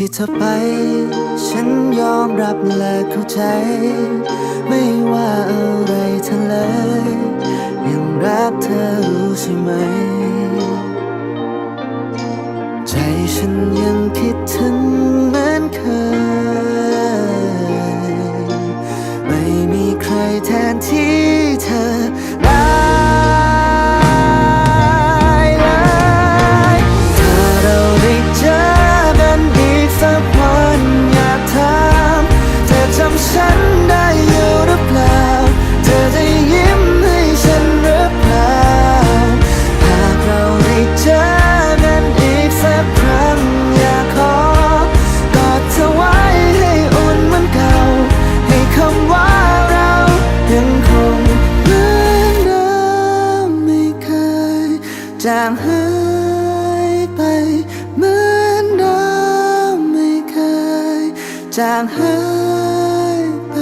ที่เธอไป ฉันยอมรับและเข้าใจ ไม่ว่าอะไรเธอเลย ยังรักเธอรู้ใช่ไหม ใจฉันยังคิดถึง จางหายไป เหมือนเดิมไม่เคย จางหายไป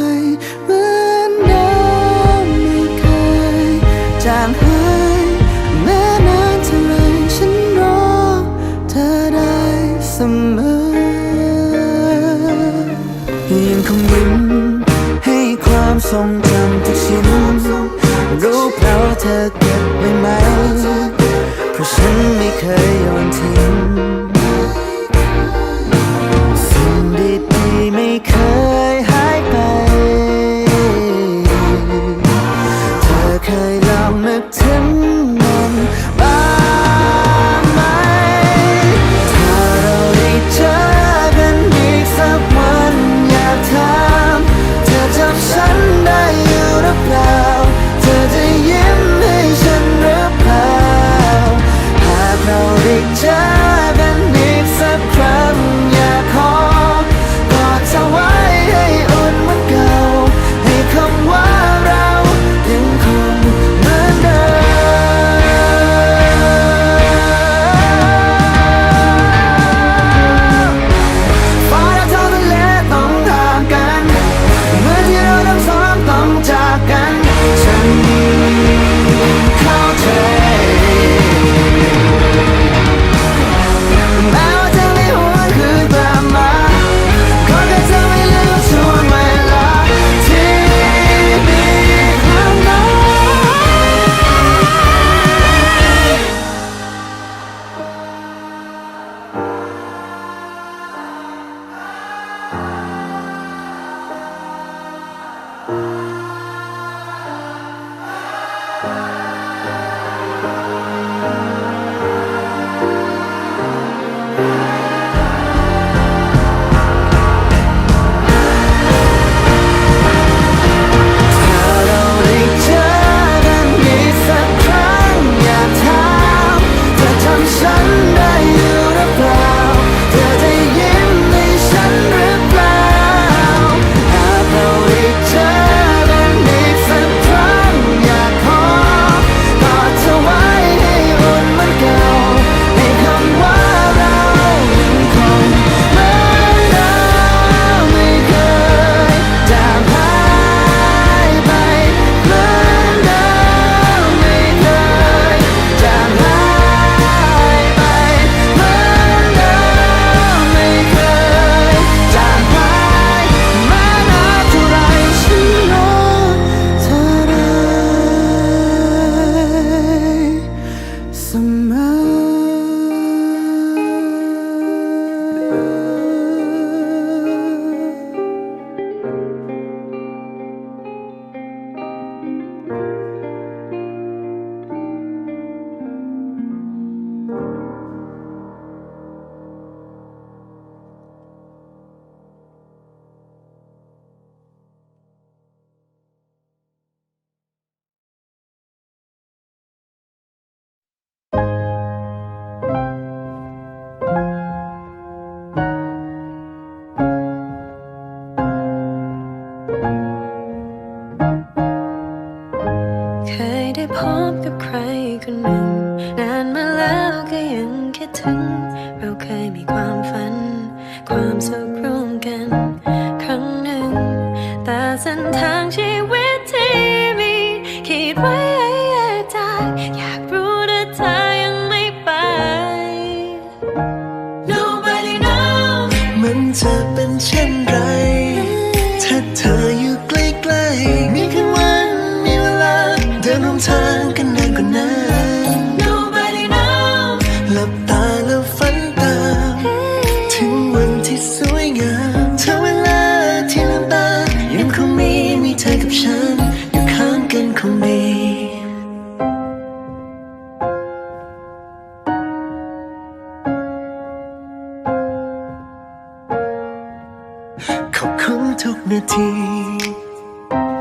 เหมือนเดิมไม่เคย จางหายแม้นานเท่าไรฉันรอเธอได้เสมอยังคงยิ้มให้ความทรงจำทุกชิ้นรู้เพราะเธอเก็บไว้ไหม ราะฉันไม่เคยโยนทิ้ง สิ่งดีๆไม่เคย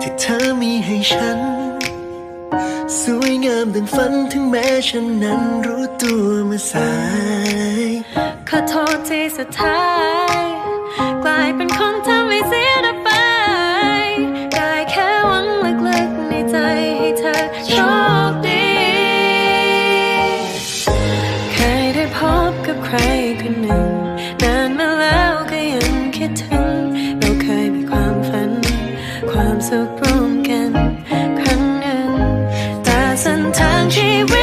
ที่เธอมีให้ฉัน สวยงามดังฝันถึงแม้ฉันนั้นรู้ตัวมาสาย ขอโทษที่สุดท้าย กลายเป็นคนันครั้งหนึ่งแต่เส้นทางชีวิต